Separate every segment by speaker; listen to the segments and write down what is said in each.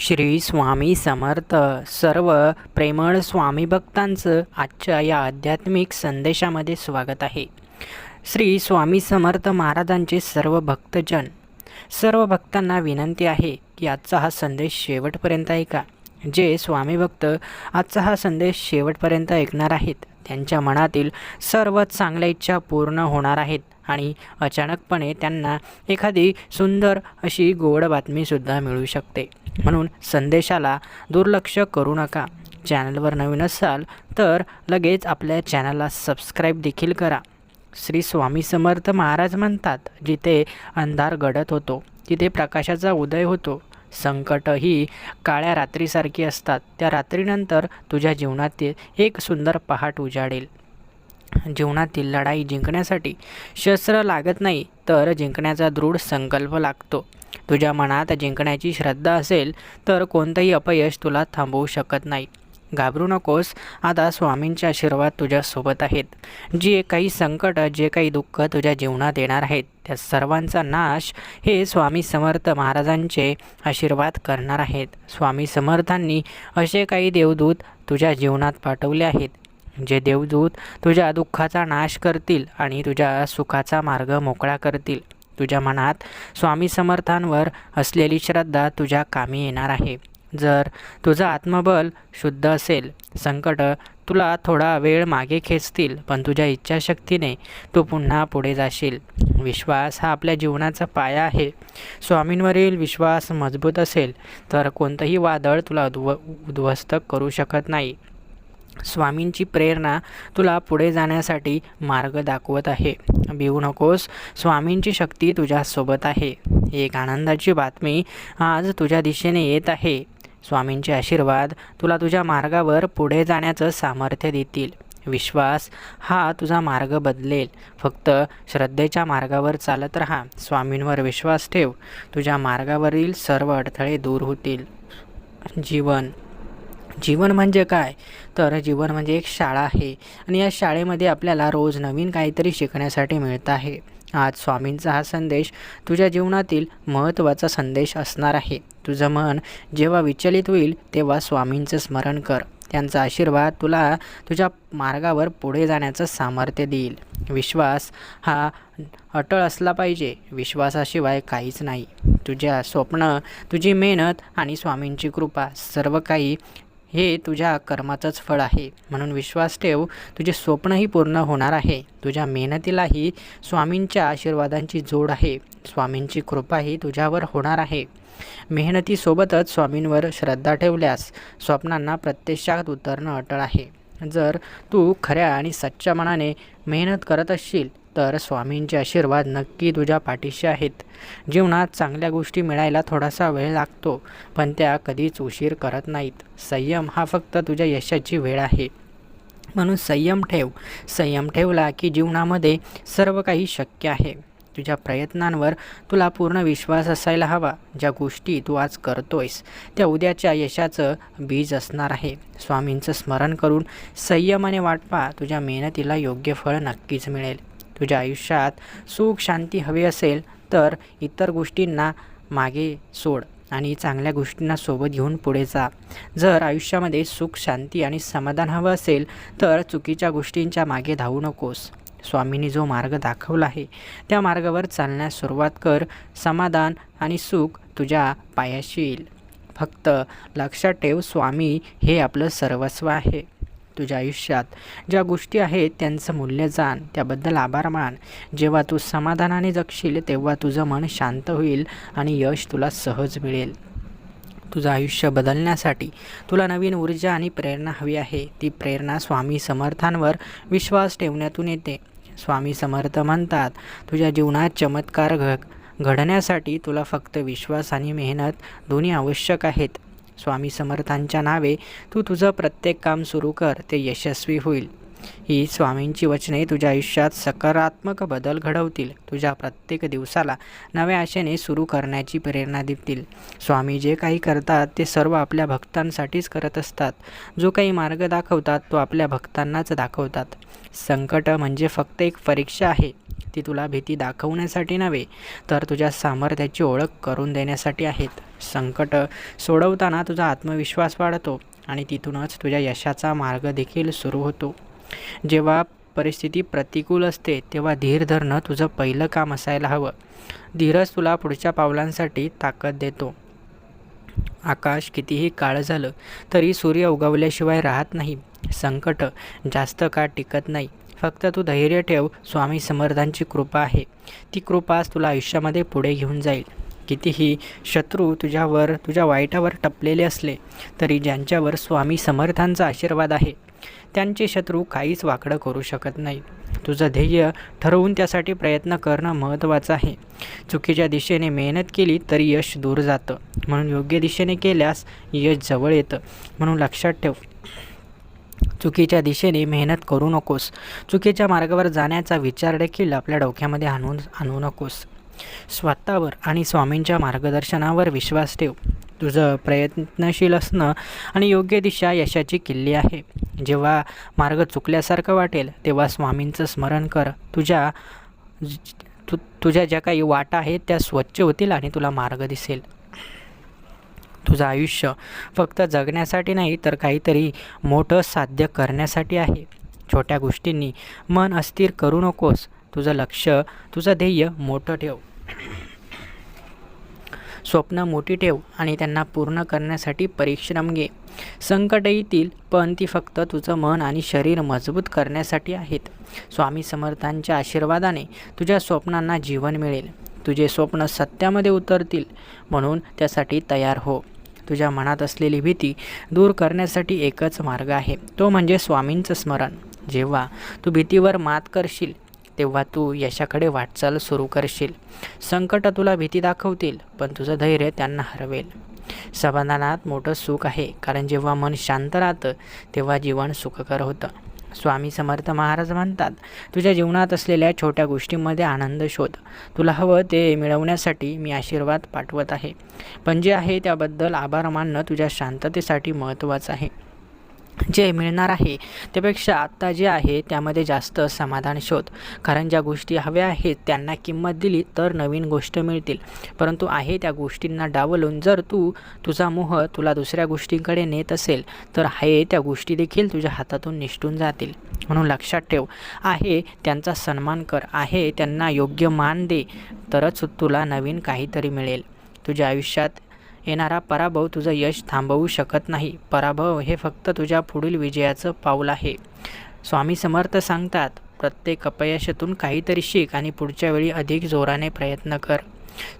Speaker 1: श्री स्वामी समर्थ. सर्व प्रेमळ स्वामी भक्तांचं आजच्या या आध्यात्मिक संदेशामध्ये स्वागत आहे. श्री स्वामी समर्थ महाराजांचे सर्व भक्तजन सर्व भक्तांना विनंती आहे की आजचा हा संदेश शेवटपर्यंत ऐका. जे स्वामी भक्त आजचा हा संदेश शेवटपर्यंत ऐकणार आहेत त्यांच्या मनातील सर्व चांगल्या इच्छा पूर्ण होणार आहेत आणि अचानकपणे त्यांना एखादी सुंदर अशी गोड बातमीसुद्धा मिळू शकते. म्हणून संदेशाला दुर्लक्ष करू नका. चॅनलवर नवीन असाल तर लगेच आपल्या चॅनलला सबस्क्राईब देखील करा. श्री स्वामी समर्थ महाराज म्हणतात जिथे अंधार गडत होतो तिथे प्रकाशाचा उदय होतो. संकट ही काळ्या रात्रीसारखी असतात. त्या रात्रीनंतर तुझ्या जीवनातील एक सुंदर पहाट उजाडेल. जीवनातील लढाई जिंकण्यासाठी शस्त्र लागत नाही तर जिंकण्याचा दृढ संकल्प लागतो. तुझ्या मनात जिंकण्याची श्रद्धा असेल तर कोणतंही अपयश तुला थांबवू शकत नाही. घाबरू नकोस आता स्वामींचे आशीर्वाद तुझ्यासोबत आहेत. जे काही संकट जे काही दुःख तुझ्या जीवनात येणार आहेत त्या सर्वांचा नाश हे स्वामी समर्थ महाराजांचे आशीर्वाद करणार आहेत. स्वामी समर्थांनी असे काही देवदूत तुझ्या जीवनात पाठवले आहेत. जे देवदूत तुझ्या दुःखाचा नाश करतील आणि तुझ्या सुखाचा मार्ग मोकळा करतील. तुझ्या मनात स्वामी समर्थांवर असलेली श्रद्धा तुझ्या कामी येणार आहे. जर तुझं आत्मबल शुद्ध असेल संकट तुला थोडा वेळ मागे खेचतील पण तुझ्या इच्छाशक्तीने तू पुन्हा पुढे जाशील. विश्वास हा आपल्या जीवनाचा पाया आहे. स्वामींवरील विश्वास मजबूत असेल तर कोणतंही वादळ तुला उद्व उद्ध्वस्त करू शकत नाही. स्वामींची प्रेरणा तुला पुढे जाण्यासाठी मार्ग दाखवत आहे. भिवू नकोस स्वामींची शक्ती तुझ्यासोबत आहे. एक आनंदाची बातमी आज तुझ्या दिशेने येत आहे. स्वामींचे आशीर्वाद तुला तुझ्या मार्गावर पुढे जाण्याचं सामर्थ्य देतील. विश्वास हा तुझा मार्ग बदलेल. फक्त श्रद्धेच्या मार्गावर चालत राहा. स्वामींवर विश्वास ठेव. तुझ्या मार्गावरील सर्व अडथळे दूर होतील. जीवन. जीवन म्हणजे काय? तर जीवन म्हणजे एक शाळा आहे आणि या शाळेमध्ये आपल्याला रोज नवीन काहीतरी शिकण्यासाठी मिळतं आहे. आज स्वामींचा हा संदेश तुझ्या जीवनातील महत्त्वाचा संदेश असणार आहे. तुझं मन जेव्हा विचलित होईल तेव्हा स्वामींचं स्मरण कर. त्यांचा आशीर्वाद तुला तुझ्या मार्गावर पुढे जाण्याचं सामर्थ्य देईल. विश्वास हा अटळ असला पाहिजे. विश्वासाशिवाय काहीच नाही. तुझ्या स्वप्न तुझी मेहनत आणि स्वामींची कृपा सर्व काही हे तुझ्या कर्माचंच फळ आहे. म्हणून विश्वास ठेव तुझे स्वप्नही पूर्ण होणार आहे. तुझ्या मेहनतीलाही स्वामींच्या आशीर्वादांची जोड आहे. स्वामींची कृपाही तुझ्यावर होणार आहे. मेहनतीसोबतच स्वामींवर श्रद्धा ठेवल्यास स्वप्नांना प्रत्यक्षात उतरणं अटळ आहे. जर तू खऱ्या आणि सच्च्या मनाने मेहनत करत असशील तर स्वामींचे आशीर्वाद नक्की तुझ्या पाठीशी आहेत. जीवनात चांगल्या गोष्टी मिळायला थोडासा वेळ लागतो पण त्या कधीच उशीर करत नाहीत. संयम हा फक्त तुझ्या यशाची वेळ आहे. म्हणून संयम ठेव. संयम ठेवला की जीवनामध्ये सर्व काही शक्य आहे. तुझ्या प्रयत्नांवर तुला पूर्ण विश्वास असायला हवा. ज्या गोष्टी तू आज करतोयस त्या उद्याच्या यशाचं बीज असणार आहे. स्वामींचं स्मरण करून संयमाने वाटपा. तुझ्या मेहनतीला योग्य फळ नक्कीच मिळेल. तुझ्या आयुष्यात सुख शांती हवी असेल तर इतर गोष्टींना मागे सोड आणि चांगल्या गोष्टींना सोबत घेऊन पुढे जा. जर आयुष्यामध्ये सुख शांती आणि समाधान हवं असेल तर चुकीच्या गोष्टींच्या मागे धावू नकोस. स्वामींनी जो मार्ग दाखवला आहे त्या मार्गावर चालण्यास सुरुवात कर. समाधान आणि सुख तुझ्या पायाशी येईल. फक्त लक्षात ठेव स्वामी हे आपलं सर्वस्व आहे. तुझ्या आयुष्यात. ज्या गोष्टी आहेत त्यांचं मूल्य जाण. त्याबद्दल आभार मान. जेव्हा तू समाधानाने जगशील तेव्हा तुझं मन शांत होईल आणि यश तुला सहज मिळेल. तुझं आयुष्य बदलण्यासाठी तुला नवीन ऊर्जा आणि प्रेरणा हवी आहे. ती प्रेरणा स्वामी समर्थांवर विश्वास ठेवण्यातून येते. स्वामी समर्थ म्हणतात तुझ्या जीवनात चमत्कार घ घडण्यासाठी तुला फक्त विश्वास आणि मेहनत दोन्ही आवश्यक आहेत. स्वामी समर्थांच्या नावे तू तुझं प्रत्येक काम सुरू कर ते यशस्वी होईल. ही स्वामींची वचने तुझ्या आयुष्यात सकारात्मक बदल घडवतील. तुझ्या प्रत्येक दिवसाला नव्या आशेने सुरू करण्याची प्रेरणा देतील. स्वामी जे काही करतात ते सर्व आपल्या भक्तांसाठीच करत असतात. जो काही मार्ग दाखवतात तो आपल्या भक्तांनाच दाखवतात. संकट म्हणजे फक्त एक परीक्षा आहे. ती तुला भीती दाखवण्यासाठी नव्हे तर तुझ्या सामर्थ्याची ओळख करून देण्यासाठी आहेत. संकट सोडवताना तुझा आत्मविश्वास वाढतो आणि तिथूनच तुझ्या यशाचा मार्ग देखील सुरू होतो. जेव्हा परिस्थिती प्रतिकूल असते तेव्हा धीर धरणं तुझं पहिलं काम असायला हवं. धीरच तुला पुढच्या पावलांसाठी ताकद देतो. आकाश कितीही काळं झालं तरी सूर्य उगवल्याशिवाय राहत नाही. संकट जास्त काळ टिकत नाही. फक्त तू धैर्य ठेव स्वामी समर्थांची कृपा आहे. ती कृपाच तुला आयुष्यामध्ये पुढे घेऊन जाईल. कितीही शत्रू तुझ्यावर तुझ्या वाईटावर टपलेले असले तरी ज्यांच्यावर स्वामी समर्थांचा आशीर्वाद आहे त्यांचे शत्रू काहीच वाकडं करू शकत नाही तुझं ध्येय ठरवून त्यासाठी प्रयत्न करणं महत्त्वाचं आहे. चुकीच्या दिशेने मेहनत केली तरी यश दूर जातं. म्हणून योग्य दिशेने केल्यास यश जवळ येतं. म्हणून लक्षात ठेव. चुकीच्या दिशेने मेहनत करू नकोस. चुकीच्या मार्गावर जाण्याचा विचार देखील आपल्या डोक्यामध्ये आणून आणू नकोस. स्वतःवर आणि स्वामींच्या मार्गदर्शनावर विश्वास ठेव. तुझं प्रयत्नशील असणं आणि योग्य दिशा यशाची किल्ली आहे. जेव्हा मार्ग चुकल्यासारखं वाटेल तेव्हा स्वामींचं स्मरण कर. तुझ्या तु तुझ्या ज्या काही वाटा आहेत त्या स्वच्छ होतील आणि तुला मार्ग दिसेल. तुझं आयुष्य फक्त जगण्यासाठी नाही तर काहीतरी मोठं साध्य करण्यासाठी आहे. छोट्या गोष्टींनी मन अस्थिर करू नकोस. तुझं लक्ष तुझं ध्येय मोठं ठेव. स्वप्न मोठी ठेव आणि त्यांना पूर्ण करण्यासाठी परिश्रम घे. संकट येतील पण ती फक्त तुझं मन आणि शरीर मजबूत करण्यासाठी आहेत. स्वामी समर्थांच्या आशीर्वादाने तुझ्या स्वप्नांना जीवन मिळेल. तुझे स्वप्न सत्यामध्ये उतरतील म्हणून त्यासाठी तयार हो. तुझ्या मनात असलेली भीती दूर करण्यासाठी एकच मार्ग आहे तो म्हणजे स्वामींचं स्मरण. जेव्हा तू भीतीवर मात करशील तेव्हा तू यशाकडे वाटचाल सुरू करशील. संकट तुला भीती दाखवतील पण तुझं धैर्य त्यांना हरवेल. समाधानात मोठं सुख आहे कारण जेव्हा मन शांत राहतं तेव्हा जीवन सुखकर होतं. स्वामी समर्थ महाराज म्हणतात तुझ्या जीवनात असलेल्या छोट्या गोष्टींमध्ये आनंद शोध. तुला हवं ते मिळवण्यासाठी मी आशीर्वाद पाठवत आहे. पण जे आहे त्याबद्दल आभार मानणं तुझ्या शांततेसाठी महत्त्वाचं आहे. जे मिळणार आहे त्यापेक्षा आत्ता जे आहे त्यामध्ये जास्त समाधान शोध. कारण ज्या गोष्टी हव्या आहेत त्यांना किंमत दिली तर नवीन गोष्ट मिळतील. परंतु आहे त्या गोष्टींना डावलून जर तू तुझा मोह तुला दुसऱ्या गोष्टींकडे नेत असेल तर आहे त्या गोष्टी देखील तुझ्या हातातून निष्ठून जातील. म्हणून लक्षात ठेव आहे त्यांचा सन्मान कर आहे त्यांना योग्य मान दे तरच तुला नवीन काहीतरी मिळेल. तुझ्या आयुष्यात येणारा पराभव तुझं यश थांबवू शकत नाही. पराभव हे फक्त तुझ्या पुढील विजयाचं पाऊल आहे. स्वामी समर्थ सांगतात प्रत्येक अपयशातून काहीतरी शिक आणि पुढच्या वेळी अधिक जोराने प्रयत्न कर.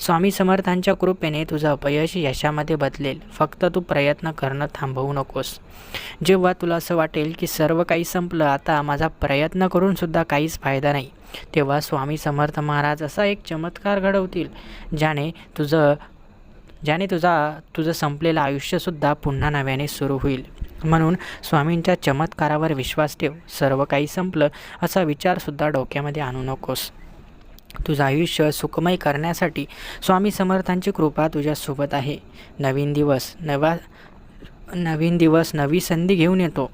Speaker 1: स्वामी समर्थांच्या कृपेने तुझं अपयश यशामध्ये बदलेल. फक्त तू प्रयत्न करणं थांबवू नकोस. जेव्हा तुला असं वाटेल की सर्व काही संपलं आता माझा प्रयत्न करूनसुद्धा काहीच फायदा नाही. तेव्हा स्वामी समर्थ महाराज असा एक चमत्कार घडवतील ज्याने तुझं ज्याने तुझा तुझं संपलेलं आयुष्यसुद्धा पुन्हा नव्याने सुरू होईल. म्हणून स्वामींच्या चमत्कारावर विश्वास ठेव. सर्व काही संपलं असा विचारसुद्धा डोक्यामध्ये आणू नकोस. तुझं आयुष्य सुखमय करण्यासाठी स्वामी समर्थांची कृपा तुझ्यासोबत आहे. नवीन दिवस नवा नवीन दिवस नवी संधी घेऊन येतो.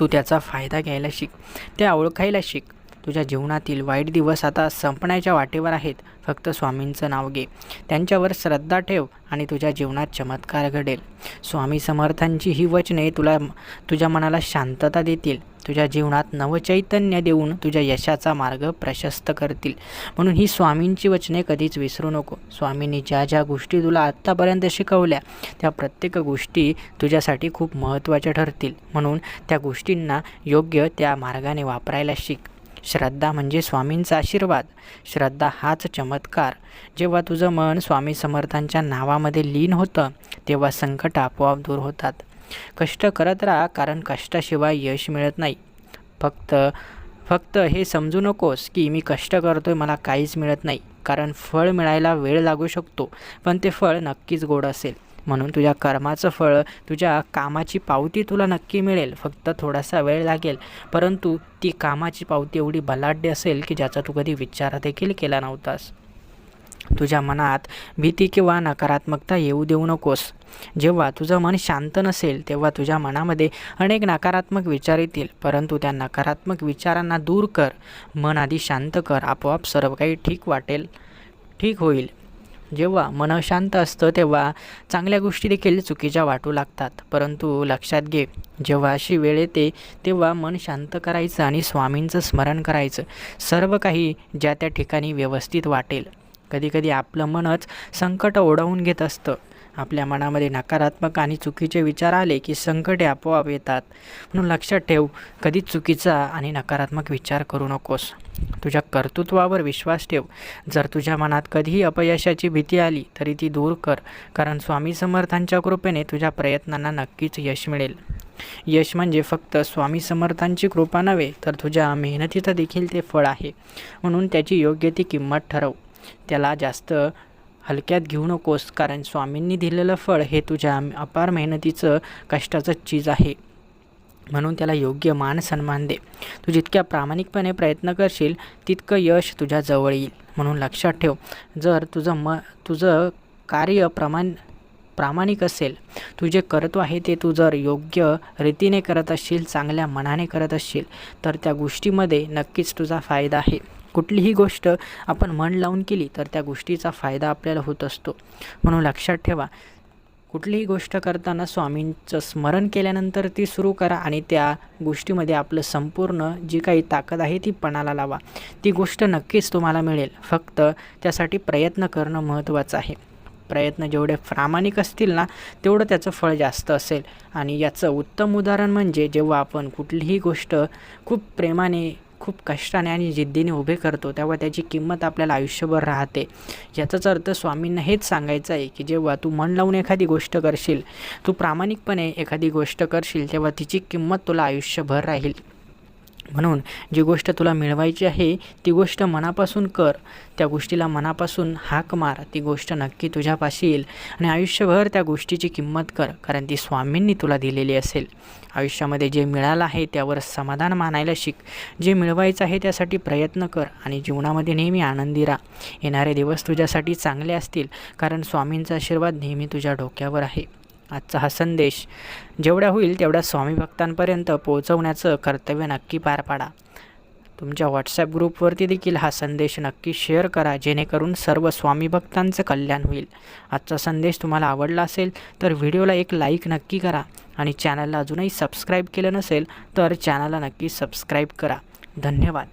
Speaker 1: तू त्याचा फायदा घ्यायला शिक. त्या ओळखायला शिक. तुझ्या जीवनातील वाईट दिवस आता संपण्याच्या वाटेवर आहेत. फक्त स्वामींचं नाव घे. त्यांच्यावर श्रद्धा ठेव आणि तुझ्या जीवनात चमत्कार घडेल. स्वामी समर्थांची ही वचने तुला तुझ्या मनाला शांतता देतील. तुझ्या जीवनात नवचैतन्य देऊन तुझ्या यशाचा मार्ग प्रशस्त करतील. म्हणून ही स्वामींची वचने कधीच विसरू नको. स्वामींनी ज्या ज्या गोष्टी तुला आत्तापर्यंत शिकवल्या त्या प्रत्येक गोष्टी तुझ्यासाठी खूप महत्त्वाच्या ठरतील. म्हणून त्या गोष्टींना योग्य त्या मार्गाने वापरायला शिक. श्रद्धा म्हणजे स्वामींचा आशीर्वाद. श्रद्धा हाच चमत्कार. जेव्हा तुझं मन स्वामी समर्थांच्या नावामध्ये लीन होतं तेव्हा संकट आपोआप दूर होतात. कष्ट करत राहा कारण कष्टाशिवाय यश मिळत नाही. फक्त फक्त हे समजू नकोस की मी कष्ट करतो आहे मला काहीच मिळत नाही. कारण फळ मिळायला वेळ लागू शकतो पण ते फळ नक्कीच गोड असेल. म्हणून तुझ्या कर्माचं फळ तुझ्या कामाची पावती तुला नक्की मिळेल. फक्त थोडासा वेळ लागेल. परंतु ती कामाची पावती एवढी बलाढ्य असेल की ज्याचा तू कधी विचार देखील केला नव्हतास. तुझ्या मनात भीती किंवा नकारात्मकता येऊ देऊ नकोस. जेव्हा तुझं मन शांत नसेल तेव्हा तुझ्या मनामध्ये अनेक नकारात्मक विचार येतील. परंतु त्या नकारात्मक विचारांना दूर कर. मन आधी शांत कर. आपोआप सर्व काही ठीक वाटेल ठीक होईल. जेव्हा मन शांत असतं तेव्हा चांगल्या गोष्टी देखील चुकीच्या वाटू लागतात. परंतु लक्षात घे जेव्हा अशी वेळ येते तेव्हा मन शांत करायचं आणि स्वामींचं स्मरण करायचं. सर्व काही ज्या त्या ठिकाणी व्यवस्थित वाटेल. कधीकधी आपलं मनच संकट ओढवून घेत असतं. आपल्या मनामध्ये नकारात्मक आणि चुकीचे विचार आले की संकटे आपोआप येतात. म्हणून लक्षात ठेव कधीच चुकीचा आणि नकारात्मक विचार करू नकोस. तुझ्या कर्तृत्वावर विश्वास ठेव. जर तुझ्या मनात कधीही अपयशाची भीती आली तरी ती दूर कर. कारण स्वामी समर्थांच्या कृपेने तुझ्या प्रयत्नांना नक्कीच यश मिळेल. यश म्हणजे फक्त स्वामी समर्थांची कृपा नव्हे तर तुझ्या मेहनतीचं देखील ते फळ आहे. म्हणून त्याची योग्य ती किंमत ठरव. त्याला जास्त हलक्यात घेऊ नकोस कारण स्वामींनी दिलेलं फळ हे तुझ्या अपार मेहनतीचं कष्टाचं चीज आहे. म्हणून त्याला योग्य मान सन्मान दे. तू जितक्या प्रामाणिकपणे प्रयत्न करशील तितकं यश तुझ्या जवळ येईल. म्हणून लक्षात ठेव जर तुझं म तुझं कार्य प्रमाण प्रामाणिक असेल तू जे करतो आहे ते तू जर योग्य रीतीने करत असशील चांगल्या मनाने करत असशील तर त्या गोष्टीमध्ये नक्कीच तुझा फायदा आहे. कुठलीही गोष्ट आपण मन लावून केली तर त्या गोष्टीचा फायदा आपल्याला होत असतो. म्हणून लक्षात ठेवा कुठलीही गोष्ट करताना स्वामींचं स्मरण केल्यानंतर ती सुरू करा आणि त्या गोष्टीमध्ये आपलं संपूर्ण जी काही ताकद आहे ती पणाला लावा. ती गोष्ट नक्कीच तुम्हाला मिळेल. फक्त त्यासाठी प्रयत्न करणं महत्त्वाचं आहे. प्रयत्न जेवढे प्रामाणिक असतील ना तेवढं त्याचं फळ जास्त असेल. आणि याचं उत्तम उदाहरण म्हणजे जेव्हा आपण कुठलीही गोष्ट खूप प्रेमाने खूप कष्टाने आणि जिद्दीने उभे करतो तेव्हा त्याची किंमत आपल्याला आयुष्यभर राहते. याचाच अर्थ स्वामींना हेच सांगायचं आहे की जेव्हा तू मन लावून एखादी गोष्ट करशील तू प्रामाणिकपणे एखादी गोष्ट करशील तेव्हा तिची किंमत तुला आयुष्यभर राहील. म्हणून जी गोष्ट तुला मिळवायची आहे ती गोष्ट मनापासून कर. त्या गोष्टीला मनापासून हाक मार. ती गोष्ट नक्की तुझ्यापाशी येईल. आणि आयुष्यभर त्या गोष्टीची किंमत कर कारण ती स्वामींनी तुला दिलेली असेल. आयुष्यामध्ये जे मिळालं आहे त्यावर समाधान मानायला शिक. जे मिळवायचं आहे त्यासाठी प्रयत्न कर आणि जीवनामध्ये नेहमी आनंदी राहा. येणारे दिवस तुझ्यासाठी चांगले असतील कारण स्वामींचा आशीर्वाद नेहमी तुझ्या डोक्यावर आहे. आजचा हा संदेश. जेवढा होईल तेवढ्या स्वामी भक्तांपर्यंत पोहोचवण्याचं कर्तव्य नक्की पार पाडा. तुमच्या व्हॉट्सॲप ग्रुपवरती देखील हा संदेश नक्की शेअर करा जेणेकरून सर्व स्वामी भक्तांचं कल्याण होईल. आजचा संदेश तुम्हाला आवडला असेल तर व्हिडिओला एक लाईक नक्की करा आणि चॅनलला अजूनही सबस्क्राईब केलं नसेल तर चॅनलला नक्की सबस्क्राईब करा. धन्यवाद.